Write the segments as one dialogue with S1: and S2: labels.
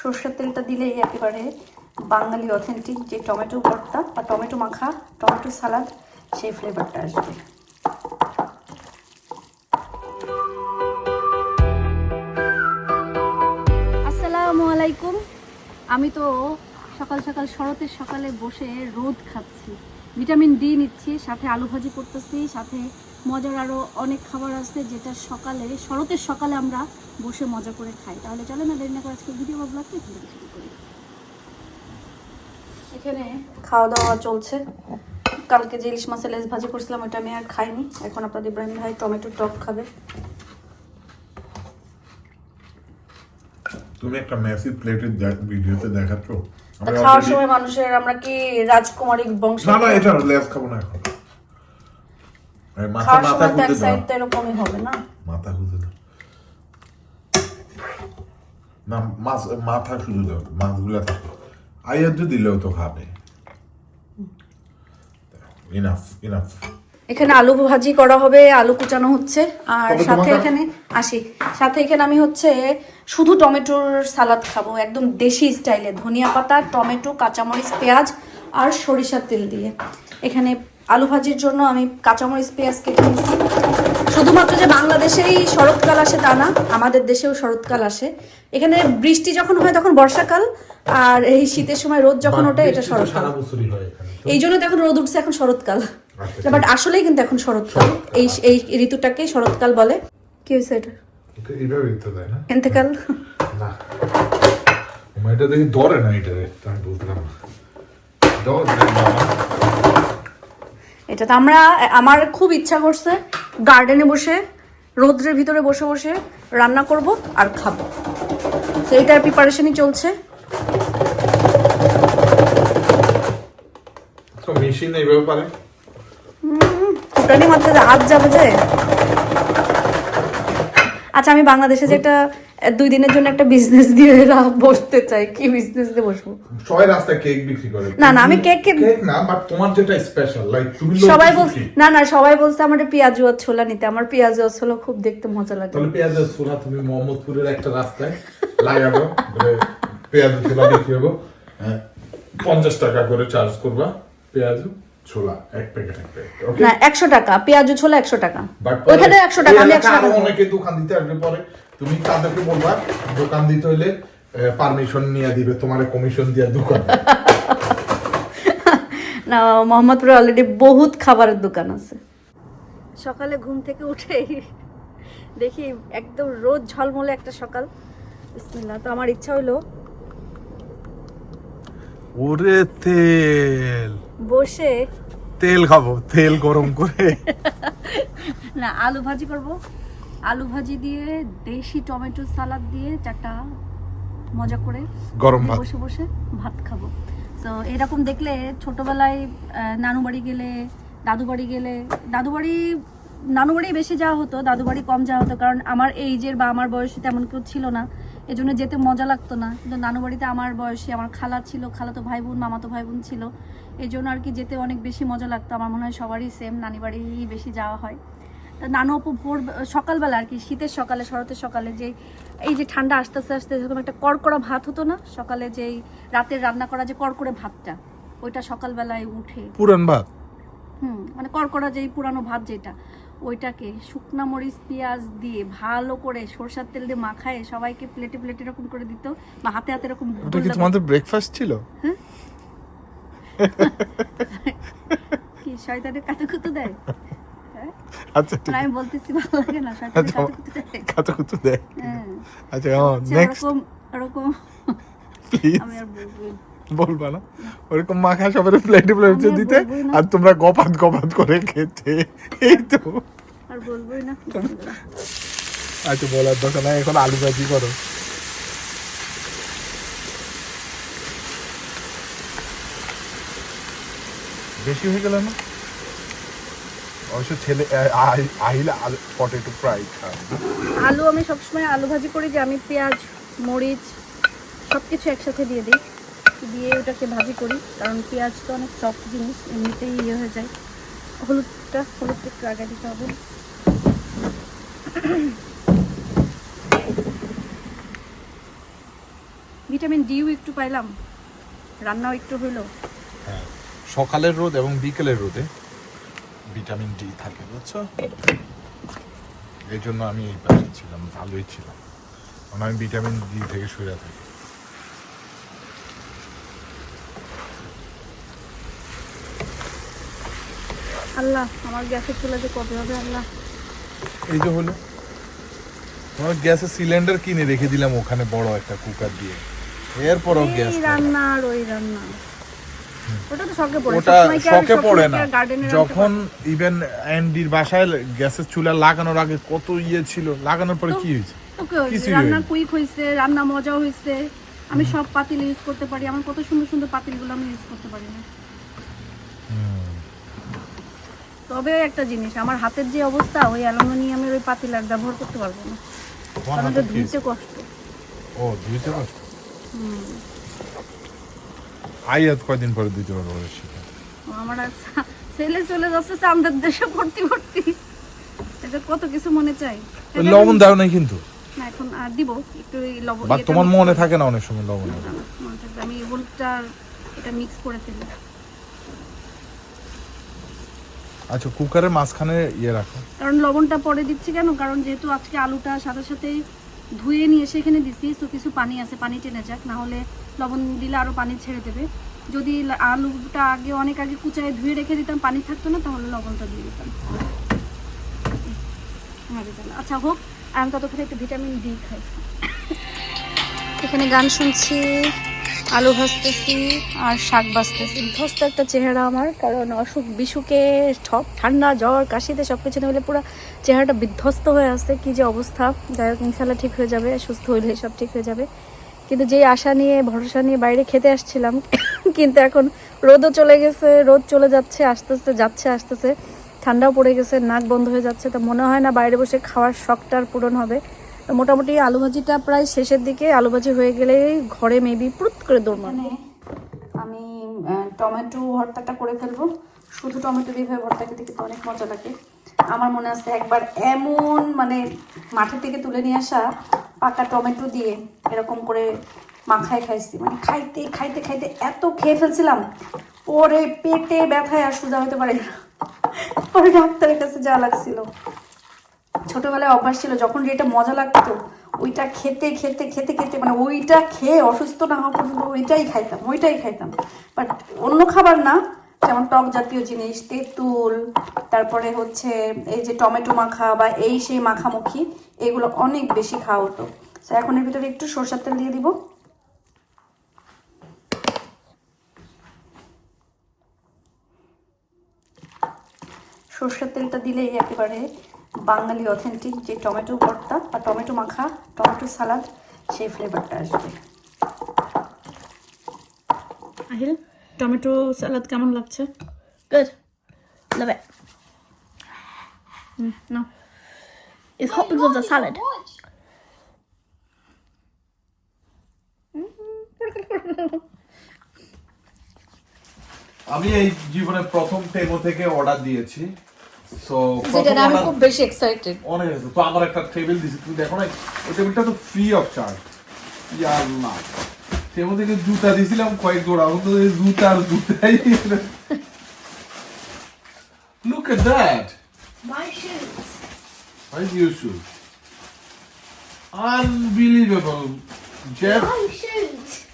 S1: সর্ষের তেলটা দিলেই একেবারে বাঙালি অথেন্টিক যে টমেটো ভর্তা বা টমেটো মাখা, টমেটো সালাদ, সেই ফ্লেভারটা আসবে। আসসালামু আলাইকুম। আমি তো সকাল সকাল শরতের সকালে বসে রোদ খাচ্ছি। ভিটামিন ডি নিচ্ছি, সাথে আলু ভাজি করতেছি, সাথে মজার আরও অনেক খাবার আছে যেটা সকালে, শরতের সকালে আমরা বসে মজা করে খাই। তাহলে চলো না দেরি না করে আজকে ভিডিও বা ব্লগটা এখান থেকে শুরু করি। এখানে খাওয়া দাওয়া চলছে। কালকে যে ইলিশ মাছের লেস ভাজি করছিলাম ওটা আমি আর খাইনি। এখন আপনাদের ইব্রাহিম ভাই টমেটো টক খাবে।
S2: তুমি একটা ম্যাসিভ প্লেটের ভিডিওতে দেখাচ্ছ?
S1: খাওয়ার সময় মানুষের আমরা কি রাজকুমারী বংশ?
S2: না না এটা লেস খাব না এখন। মাথা মাথা খুঁজে দাও।
S1: এরকমই হবে না?
S2: মাথা খুঁজে দাও। না মাছ মাথা শুধু দাও মাছগুলা আইয়ার যদি দিলেও তো খাবে। ইনাফ ইনাফ
S1: এখানে আলু ভাজি করা হবে আলু কুচানো হচ্ছে। আর সাথে এখানে আসি। সাথে এখানে আমি হচ্ছে শুধু টমেটোর সালাদ খাব একদম দেশি স্টাইলে। ধনিয়া পাতা টমেটো কাঁচামরিচ পেঁয়াজ আর সরিষার তেল দিয়ে। এখানে আলু ভাজির জন্য আমি কাঁচামরিচ পেঁয়াজ কেটে নিচ্ছি শুধুমাত্র যে বাংলাদেশেই শরৎকাল আসে তা না আমাদের দেশেও শরৎকাল আসে। এখানে বৃষ্টি যখন হয় তখন বর্ষাকাল আর এই শীতের সময় রোদ যখন ওঠে এটা শরৎকাল।
S2: সারা বছরই হয় এখানে
S1: এই জন্য তো এখন রোদ উঠছে এখন শরৎকাল।
S2: আচ্ছা,
S1: বাট আসলেই কিন্তু এখন শরৎকাল। এই এই ঋতুটাকে শরৎকাল বলে। কি হয়েছে এটা?
S2: না?
S1: এন্তেকাল
S2: না। এটা দেখি ধরে না এটা রে আমি বুঝলাম
S1: এটা তো আমরা আমার খুব ইচ্ছা করছে গার্ডেনে বসে রোদ্রের ভিতরে বসে বসে রান্না করব আর খাব। তো এইটার প্রিপারেশনই চলছে।
S2: মেশিন এইভাবে পারে?
S1: ফুটানি মাত্র হাত যাবে যে। আচ্ছা আমি বাংলাদেশে যে একটা দুই দিনের জন্য একটা বিজনেস দিয়ে বসতে চাই কি বিজনেস দিয়ে বসবো?
S2: সবাই রাস্তায় কেক বিক্রি করে।
S1: না, না, আমি কেক
S2: কেক না বাট তোমার যেটা স্পেশাল লাইক তুমি
S1: সবাই বলছে না না সবাই বলছে আমার পেঁয়াজু আর ছোলা নিতে। আমার পেঁয়াজু আর ছোলা খুব দেখতে মজা লাগে।
S2: তাহলে পেঁয়াজের ছোলা তুমি মোহাম্মদপুরের একটা রাস্তায় লাগাবো বলে পেঁয়াজ ছোলা বিক্রি হব হ্যাঁ, পঞ্চাশ টাকা করে চার্জ করবা পেঁয়াজ ছোলা এক প্যাকেট এক প্যাকেট ওকে
S1: না একশো টাকা পেঁয়াজু ছোলা একশো টাকা। ওইখানে একশো টাকা আমি একশো টাকা
S2: অনেকে দোকান দিতে আসবে পরে। তুমি তাদেরকে বলবা দোকান দিতে হইলে পারমিশন নিয়ে দিবে তোমার কমিশন দিয়া দোকান।
S1: না মোহাম্মদপুরে অলরেডি বহুত খাবারের দোকান আছে। সকালে ঘুম থেকে উঠে দেখি একদম রোজ ঝলমলে একটা সকাল। বিসমিল্লাহ তো আমার ইচ্ছা হলো
S3: ওরে তেল।
S1: বসে
S3: তেল খাব তেল গরম করে।
S1: না আলু ভাজি করব। আলু ভাজি দিয়ে দেশি টমেটো সালাদ দিয়ে চারটা মজা করে
S3: গরম
S1: বসে বসে ভাত খাব। তো এরকম দেখলে ছোটবেলায় নানু বাড়ি গেলে দাদু বাড়ি গেলে দাদু বাড়ি নানু বাড়ি বেশি যাওয়া হতো দাদু বাড়ি কম যাওয়া হতো কারণ আমার এইজের বা আমার বয়সী তেমন কেউ ছিল না এজন্য যেতে মজা লাগতো না। কিন্তু নানু বাড়িতে আমার বয়সে আমার খালা ছিল খালা তো ভাই বোন মামাতো ভাই বোন ছিল এই জন্য আর কি যেতে অনেক বেশি মজা লাগতো। আমার মনে হয় সবারই সেম নানি বাড়ি বেশি যাওয়া হয়। তা নানু অপু ভোর সকালবেলা আর কি শীতের সকালে শরতের সকালে যে এই যে ঠান্ডা আস্তে আস্তে আস্তে যেরকম একটা কড়কড়া ভাত হতো না? সকালে যেই রাতের রান্না করা যে কড়কড়ে ভাতটা ওইটা সকালবেলায় উঠে
S3: পুরান ভাত?
S1: হুম মানে কড়কড়া যেই পুরানো ভাত যেটা ওইটাকে শুকনা মরিচ পেঁয়াজ দিয়ে ভালো করে সরষার তেল দিয়ে মাখায় সবাইকে প্লেটে প্লেটে এরকম করে দিত বা হাতে হাতে এরকম
S3: ওটা কি তোমাদের ব্রেকফাস্ট ছিল? হ্যাঁ?
S1: কি শয়তানের কাতে কুতু দেয়?
S3: আচ্ছা ঠিক
S1: আর আমি বলতেছি ভালো লাগে না শয়তানের কাতে কুতু দেয়।
S3: কাঁচা কুচু দেয় আচ্ছা নেক্সট
S1: ওরকম ওরকম
S3: প্লিজ
S1: আমি আর বলব না।
S3: বলবা না। ওরকম মাখা সবার প্লেটে প্লেটে দিতে আর তোমরা গপাত গপাত করে খেতে। এই তো।
S1: আর বলবোই না।
S3: আচ্ছা বলার দরকার নাই এখন আলু ভাজি করো। বেশি হয়ে গেল না? অবশ্য ছেলে আহিলে আলু পটেটো ফ্রাই খায়।
S1: আলু আমি সবসময় আলু ভাজি করি যে আমি পেঁয়াজ মরিচ সব কিছু একসাথে দিয়ে দিই। দিয়ে ওটাকে ভাজি করি কারণ পেঁয়াজ তো অনেক সফট জিনিস এমনিতেই ইয়ে হয়ে যায়। হলুদটা হলুদটা একটু আগে দিতে হবে। ভিটামিন ভিটামিন ডিও একটু পাইলাম রান্নাও একটু হলো
S3: হ্যাঁ সকালের রোদ এবং বিকেলের রোদে ভিটামিন ডি থাকে বুঝছ? এই জন্য আমি এই পাশে ছিলাম ভালোই ছিলাম। কারণ আমি ভিটামিন ডি থেকে সরে থাকি।
S1: আল্লাহ আমার গ্যাসের চুলা যে কবে হবে আল্লাহ?
S3: এই যে হলো। তোমার গ্যাসের সিলিন্ডার কিনে রেখে দিলাম ওখানে বড় একটা কুকার দিয়ে। এরপরও গ্যাস
S1: রান্না আর ওই রান্না। ওটা তো শখে পড়ে।
S3: ওটা শখে না। যখন ইভেন অ্যান্ডির বাসায় গ্যাসের চুলা লাগানোর আগে কত ইয়ে ছিল লাগানোর পরে কি হয়েছে?
S1: রান্না কুইক হয়েছে রান্না মজাও হয়েছে। আমি সব পাতিল ইউজ করতে পারি। আমার কত সুন্দর সুন্দর পাতিলগুলো আমি ইউজ করতে পারি না। তবে একটা জিনিস আমার হাতের যে অবস্থা ওই অ্যালুমিনিয়ামের ওই পাতিল আর ব্যবহার করতে পারব না। কারণ
S3: কি
S1: ধুইতে কষ্ট।
S3: ও ধুইতে কষ্ট? আইয়াত কয়দিন পরে দিতে পারব
S1: আমার ছেলে চলে যাচ্ছে চান্দের দেশে ভর্তি ভর্তি। এটা কত কিছু মনে চাই।
S3: লবণ দাও নাই কিন্তু?
S1: না এখন আর দিব। একটু লবণ
S3: বা তোমার মনে থাকে না অনেক সময় লবণ।
S1: আমি এটা মিক্স করে ফেলি।
S3: আচ্ছা মাঝখানে ইয়ে রাখো।
S1: কারণ লবণটা পরে দিচ্ছি কেন? কারণ যেহেতু আজকে আলুটা সাথে সাথে ধুয়ে নিয়ে সেখানে দিচ্ছি তো কিছু পানি আছে পানি টেনে যাক। না হলে লবণ দিলে আরও পানি ছেড়ে দেবে। যদি আলুটা আগে অনেক আগে কুচায় ধুয়ে রেখে দিতাম, পানি থাকতো না, তাহলে লবণটা দিয়ে দিতাম। আচ্ছা হোক, আমি ততক্ষণে একটু ভিটামিন ডি খাই। এখানে গান শুনছি, আলু ভাজতেছি আর শাক ভাজতেছি বিধ্বস্ত একটা চেহারা আমার, কারণ অসুখ বিসুকে ঠক, ঠান্ডা, জ্বর, কাশিতে সব কিছু মিলে পুরো চেহারাটা বিধ্বস্ত হয়ে আছে। কি যে অবস্থা। যাই হোক ইনশাল্লাহ ঠিক হয়ে যাবে, সুস্থ হইলে সব ঠিক হয়ে যাবে। কিন্তু যে আশা নিয়ে, ভরসা নিয়ে বাইরে খেতে আসছিলাম, কিন্তু এখন রোদও চলে গেছে, রোদ চলে যাচ্ছে আস্তে আস্তে যাচ্ছে আস্তে আস্তে ঠান্ডাও পড়ে গেছে, নাক বন্ধ হয়ে যাচ্ছে। তো মনে হয় না বাইরে বসে খাওয়ার শখটা আর পূরণ হবে। তো মোটামুটি আলু ভাজিটা প্রায় শেষের দিকে, আলু ভাজি হয়ে গেলে ঘরে মেবি পুরুত করে দৌড় মারবো। আমি টমেটো ভর্তাটা করে ফেলব। শুধু টমেটো দিয়ে ভাবে ভর্তা খেতে কিন্তু অনেক মজা লাগে। আমার মনে আছে একবার এমন মানে মাঠে থেকে তুলে নিয়ে আসা পাকা টমেটো দিয়ে এরকম করে মাখায় খাইছি। মানে খাইতে খাইতে খাইতে এত খেয়ে ফেলছিলাম। পরে পেটে ব্যথায় আর সোজা হতে পারে পরে ডাক্তারের কাছে যা লাগছিল। ছোটবেলায় অভ্যাস ছিল, যখন যেটা মজা লাগতো, ওইটা খেতে খেতে খেতে খেতে মানে ওইটা খেয়ে অসুস্থ না হওয়া পর্যন্ত ওইটাই খাইতাম ওইটাই খাইতাম। বাট অন্য খাবার না যেমন টক জাতীয় জিনিস, তেঁতুল, তারপরে হচ্ছে এই যে টমেটো মাখা বা এই সেই মাখামুখি, এগুলো অনেক বেশি খাওয়া হতো। তো এখন এর ভিতরে একটু সরষের তেল দিয়ে দিব। সরষের তেলটা দিলেই একেবারে বাঙালি অথেন্টিক যে টমেটো ভর্তা বা টমেটো মাখা, টমেটো সালাদ, সেই ফ্লেভারটা আসবে। আহিল? টমেটো সালাদ কেমন লাগছে? Good love it no It's hot because of the salad.
S3: আমি এই জীবনে প্রথম টেমো থেকে অর্ডার দিয়েছি। সো
S1: আমি খুব বেশি এক্সাইটেড
S3: অনেক তো আমার একটা টেবিল দিছি তুমি দেখো না ওই টেবিলটা তো ফ্রি অফ চার্জ ইয়াল্লাহ। টেমো থেকে জুতা দিছিলাম কয়েক জোড়া এখন তো জুতা আর জুতাই look at that
S4: My shoes.
S3: Is your shoes? Unbelievable, Jeff.
S4: My shoes.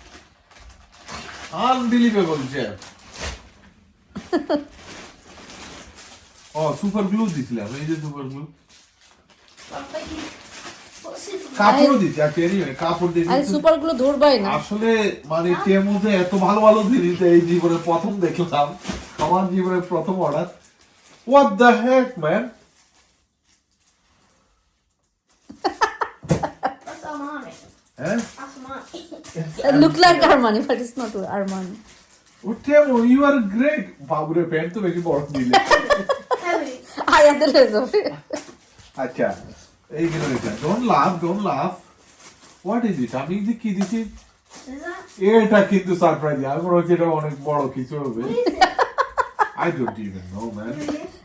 S3: Unbelievable, Jeff. oh, super glue দিছিলাম এই যে super glue কাপড়ও দিছি আর কেরি কাপড়
S1: আরে সুপারগুলো ধরবাই না।
S3: আসলে মানে টেমুতে এত ভালো ভালো জিনিস এই জীবনে প্রথম দেখলাম। আমার জীবনের প্রথম order what the heck man
S4: Armani.
S3: হ্যাঁ
S4: Armani.
S3: বাবুরে প্যান্ট তো বেশি বড় দিলে।
S1: হয়ে
S3: আচ্ছা এটা don't love don't love what is it আমি যে কি দিছি এটা কিন্তু সারপ্রাইজ আমি মনে হচ্ছে এটা অনেক বড় কিছু হবে। I don't even know man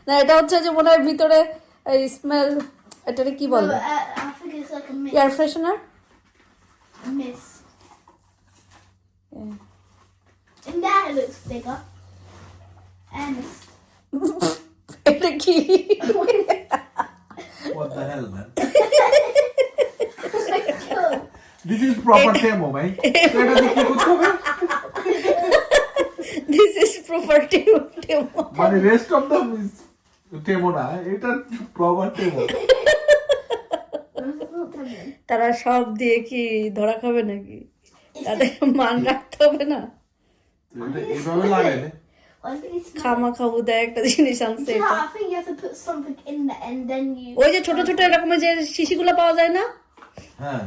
S1: না এটা হচ্ছে যে মনে হয় ভিতরে এই স্মেল এটারে কি বলে?
S4: I think it's like a mist.
S1: Air freshener.
S4: In there it looks bigger. And it's
S1: এটা কি?
S3: What the hell, man? This is proper demo, man. এটা দিয়ে কি করতে হবে?
S1: দিস ইজ প্রপার্টি
S3: মানে রেস্ট অফ দ্য টেমো না এটা প্রপার টেমো
S1: তারা সব দিয়ে কি ধরা খাবে নাকি তাদের মান রাখতে হবে না
S3: এইভাবে লাগাইলে
S4: I
S1: খামা খাবু দেয় একটা জিনিস আনছে. ওই যে ছোট ছোট এরকমের যে শিশিগুলো পাওয়া যায় না?
S3: হ্যাঁ।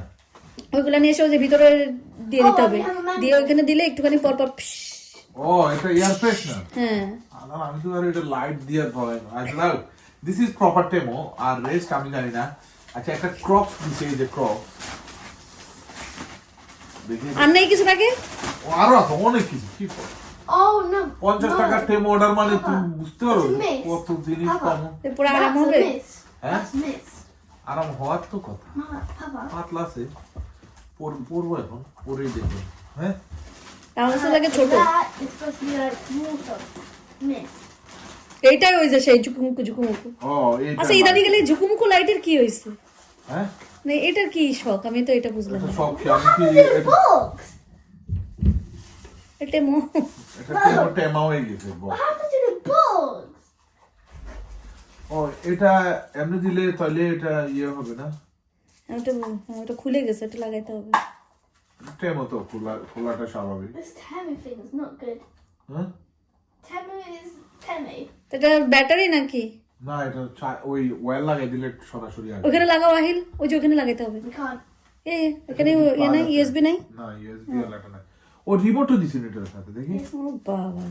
S1: ওইগুলো নিয়ে এসে ওই যে ভিতরে দিয়ে দিতে হবে।
S4: Oh,
S1: দিয়ে ওইখানে দিলে একটুখানি পর পর
S3: ও এটা এয়ার ফ্রেশনার
S1: হ্যাঁ।
S3: আর আমি তো আর এটা লাইট দিয়ে না। আচ্ছা দিস ইজ প্রপার টেমো আর রেস্ট আমি জানি না। আচ্ছা একটা ক্রক্স দিছে এই যে ক্রক্স
S1: আর নেই কিছু
S3: ও, আরও আছে অনেক কিছু কি?
S4: Oh.
S3: পঞ্চাশ
S4: no.
S3: টাকার টেমো অর্ডার মানে তুমি বুঝতে পারো. কত জিনিস
S1: পুরো আরাম হবে?
S4: miss.
S3: আরাম হওয়ার তো কথা। পাতলা আছে পরবো এখন পরেই দেখব। হ্যাঁ?
S1: লাগে ছোট। সেই ঝুকুমুকু ঝুকুমুকু আচ্ছা ইদানি গেলে ঝুকুমুকু লাইটের কি হয়েছে
S3: হ্যাঁ?
S1: মানে এটার কি শখ? আমি তো এটা বুঝলাম
S3: আমি কি
S4: Look at the
S3: এটা-
S4: box.
S1: এটা মো
S3: এটা টেমো টেমা হয়ে? ও এটা এমনি দিলে তাহলে এটা ইয়ে হবে না?
S1: ওটা ওটা খুলে গেছে এটা লাগাইতে হবে।
S3: টেমো তো খোলা খোলাটা স্বাভাবিক।
S4: This Temu thing is not good.
S3: হ্যাঁ.
S1: এটা ব্যাটারি নাকি?
S3: না এটা ওই ওয়্যার লাগাই দিলে সরাসরি আসবে।
S1: ওখানে লাগাও আহিল। ওই যে ওখানে লাগাইতে হবে। এ এখানে ইয়ে নাই ইউএসবি নাই?
S3: না ইউএসবি ওয়ালাটা না ও রিমোটও দিছেন এটার সাথে দেখি।
S1: ও বাবা।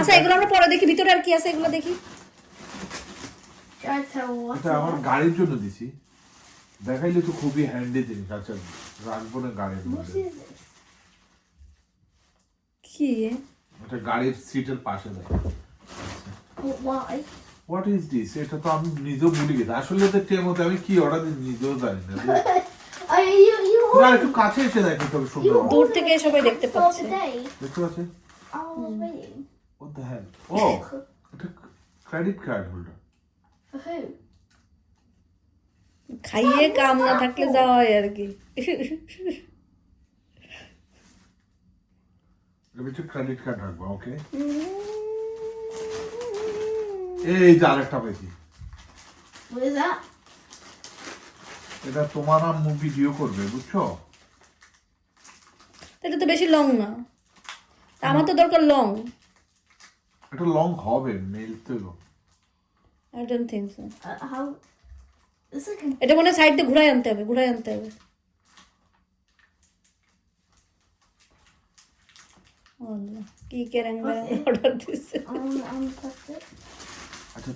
S1: আচ্ছা এগুলো আমরা পরে দেখি ভিতরে আর কি আছে এগুলো দেখি।
S4: what.
S3: এটা আমার গাড়ির জন্য দিছি। দেখাইলে তো খুবই হ্যান্ডি জিনিস। আচ্ছা রাখব না গাড়ির মধ্যে?
S1: কি?
S3: এটা গাড়ির সিটের পাশে দেয়? হোয়াট ইজ দিস এটা তো আমি নিজেও ভুলে গেছি। আসলে তো টেমোতে আমি কি অর্ডার দিই নিজেও জানি না। না একটু কাছে এসে দেখো তবে সুন্দর
S1: দূর থেকে সবাই দেখতে পাচ্ছে।
S3: দেখতে পাচ্ছেন. What the hell? ও এটা ক্রেডিট কার্ড হোল্ডার
S1: খাইয়ে কাম না থাকলে যাওয়া হয় আর কি।
S3: ভিতরে ক্রেডিট কার্ড রাখব ওকে এই যে আরেকটা পেয়েছি।
S4: What is that?
S3: এটা তোমার আম্মু ভিডিও করবে বুঝছ?
S1: এটা তো বেশি লং না। আমার তো দরকার লং
S3: এটা লং হবে মেল তো
S1: I don't think so
S4: a.
S1: এটা মনে হয় সাইড দিয়ে ঘুরাই আনতে হবে ঘুরাই আনতে হবে। কি কেরাঙ্গা অর্ডার দিচ্ছে.
S3: আচ্ছা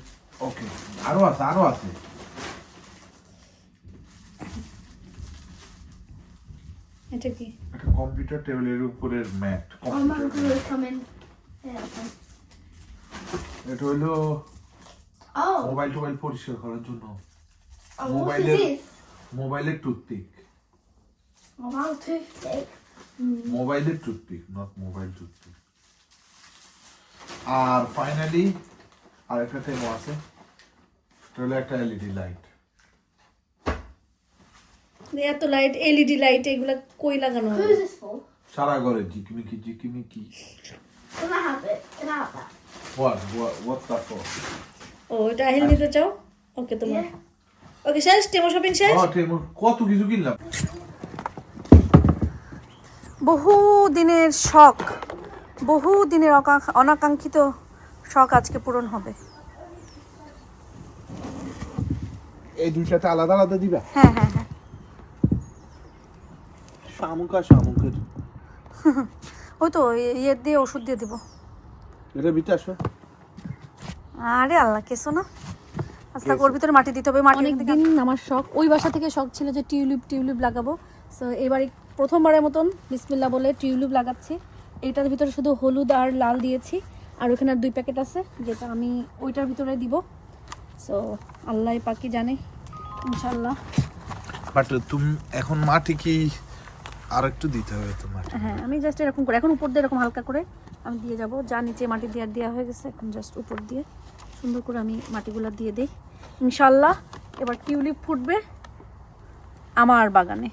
S3: ওকে আরও আছে আরও আছে।
S1: এটা কি
S3: একটা কম্পিউটার টেবিলের উপরের ম্যাট
S4: Oh. Yeah. okay.
S3: এটা হলো
S4: Oh.
S3: মোবাইল টোবাইল পরিষ্কার করার জন্য
S4: Oh, this?
S3: মোবাইলের টুথপিক
S4: Oh, toothpick.
S3: মোবাইলের টুথপিক নট মোবাইল টুথপিক আর ফাইনালি আর একটা টেমো আছে এটা হলো একটা এলইডি লাইট
S1: এত লাইট এলইডি লাইট এগুলা কই লাগানো হবে?
S3: সারা ঘরে
S4: that?
S1: ও এটা আহিল নিতে চাও? ওকে তোমার। ওকে শেষ? টেমো শপিং শেষ?
S3: ও টেমো কত কিছু কিনলাম।
S1: বহু দিনের শখ বহু দিনের অনাকাঙ্ক্ষিত শখ আজকে পূরণ হবে।
S3: এই দুইটাতে আলাদা আলাদা দিবা?
S1: হ্যাঁ হ্যাঁ হ্যাঁ।
S3: শামুক আর শামুকের
S1: ওই তো ইয়ে দিয়ে ওষুধ দিয়ে দিব।
S3: এটা ভিতরে আসবে।
S1: আরে আল্লাহ কেসো না। আস্তা ওর ভিতরে মাটি দিতে হবে মাটি অনেক দিন আমার শখ। ওই বাসা থেকে শখ ছিল যে টিউলিপ টিউলিপ লাগাবো। সো এবারে প্রথমবারের মতন বিসমিল্লা বলে টিউলিপ লাগাচ্ছি। এটার ভিতরে শুধু হলুদ আর লাল দিয়েছি। আর ওখানে আর দুই প্যাকেট আছে যেটা আমি ওইটার ভিতরে দিব। সো আল্লাহ পাকি জানে ইনশাল্লাহ
S3: বাট তুমি এখন মাটি কি আর একটু দিতে হবে তো মাটি
S1: হ্যাঁ আমি জাস্ট এরকম করে এখন উপর দিয়ে এরকম হালকা করে আমি দিয়ে যাব। যা নিচে মাটি দেওয়ার দেওয়া হয়ে গেছে এখন জাস্ট উপর দিয়ে সুন্দর করে আমি মাটিগুলো দিয়ে দিই। ইনশাল্লাহ এবার টিউলিপ ফুটবে আমার বাগানে।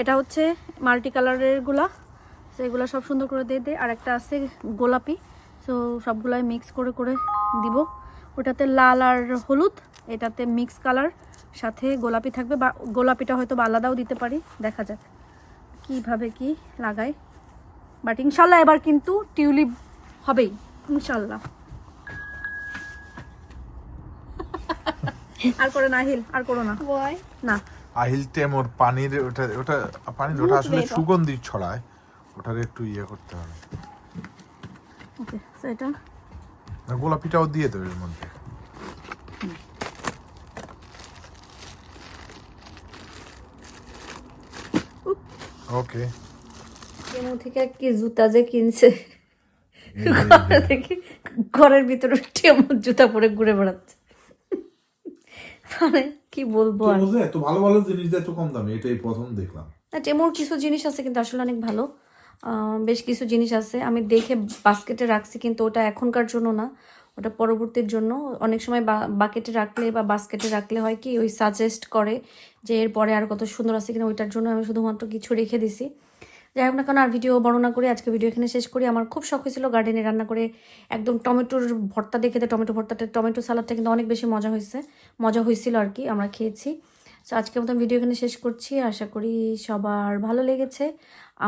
S1: এটা হচ্ছে মাল্টি কালারেরগুলা তো এগুলো সব সুন্দর করে দিয়ে দেয় আর একটা আছে গোলাপি। সো সবগুলাই মিক্স করে করে দিব। ওটাতে লাল আর হলুদ এটাতে মিক্স কালার সাথে গোলাপি থাকবে বা গোলাপিটা হয়তো বা আলাদাও দিতে পারি দেখা যাক কীভাবে কি লাগাই। বাট ইনশাল্লাহ এবার কিন্তু টিউলিপ হবেই ইনশাল্লাহ। আর করে না হিল আর করো না? না।
S3: আহিল টেমোর পানির ওটা ওটা পানির ওটা আসলে সুগন্ধি ছড়ায় ওটার একটু ইয়ে করতে হবে।
S1: ওকে সো এটা?
S3: আর গোলাপিটাও দিয়ে দেবে এর মধ্যে। ওকে
S1: কেমন থেকে কি জুতা যে কিনছে? ঘরে থেকে ঘরের ভিতরে টেমন জুতা পরে ঘুরে বেড়াচ্ছে। মানে কি বলব আর?
S3: এত ভালো ভালো জিনিস এত কম দামে এটাই প্রথম দেখলাম।
S1: না টেমোর কিছু জিনিস আছে কিন্তু আসলে অনেক ভালো। বেশ কিছু জিনিস আছে। আমি দেখে বাস্কেটে রাখছি, কিন্তু ওটা এখনকার জন্য না। ওটা পরবর্তীর জন্য। অনেক সময় বাকেটে রাখলে বা বাস্কেটে রাখলে হয় কি, ওই সাজেস্ট করে যে এরপরে আর কত সুন্দর আছে কিনা, ওইটার জন্য আমি শুধুমাত্র কিছু রেখে দিছি। যাই হোক না কেন, আর ভিডিও বর্ণনা করে আজকে ভিডিও এখানে শেষ করি। আমার খুব শখ হয়েছিল গার্ডেনে রান্না করে একদম টমেটোর ভর্তা দেখে, টমেটো ভর্তাটা, টমেটো সালাদটা কিন্তু অনেক বেশি মজা হয়েছে, মজা হয়েছিল আর কি, আমরা খেয়েছি। তো আজকের মতন ভিডিও এখানে শেষ করছি। আশা করি সবার ভালো লেগেছে।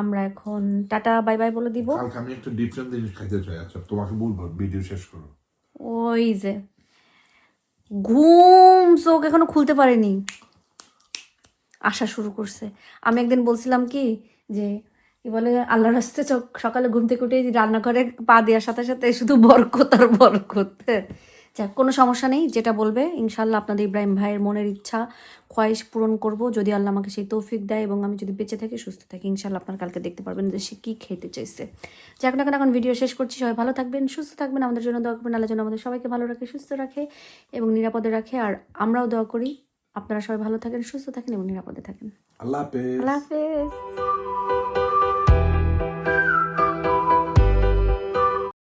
S1: আমরা এখন টাটা বাই বাই বলে দিব।
S3: কালকে আমি একটু ডিফারেন্ট জিনিস খাইতে চাই। আচ্ছা তোমাকে বলব ভিডিও শেষ করো।
S1: ওই যে ঘুম চোখ এখনও খুলতে পারেনি। আসা শুরু করছে। আমি একদিন বলছিলাম কি যে কি বলে আল্লাহর রাস্তে চোখ সকালে ঘুম থেকে উঠে রান্নাঘরে পা দেওয়ার সাথে সাথে শুধু বরকত আর বরকত। যাক কোনো সমস্যা নেই যেটা বলবে ইনশাল্লাহ আপনাদের ইব্রাহিম ভাইয়ের মনের ইচ্ছা খোয়াইশ পূরণ করব যদি আল্লাহ আমাকে সেই তৌফিক দেয় এবং আমি যদি বেঁচে থাকি সুস্থ থাকি ইনশাল্লাহ আপনার কালকে দেখতে পারবেন যে সে কী খেতে চাইছে। যাক না কেন এখন ভিডিও শেষ করছি সবাই ভালো থাকবেন সুস্থ থাকবেন আমাদের জন্য দোয়া করবেন আল্লাহ যেন আমাদের সবাইকে ভালো রাখে সুস্থ রাখে এবং নিরাপদে রাখে আর আমরাও দোয়া করি আপনারা সবাই ভালো থাকেন সুস্থ থাকেন এবং নিরাপদে থাকেন।
S3: আল্লাহ হাফেজ।
S1: আল্লাহ হাফেজ।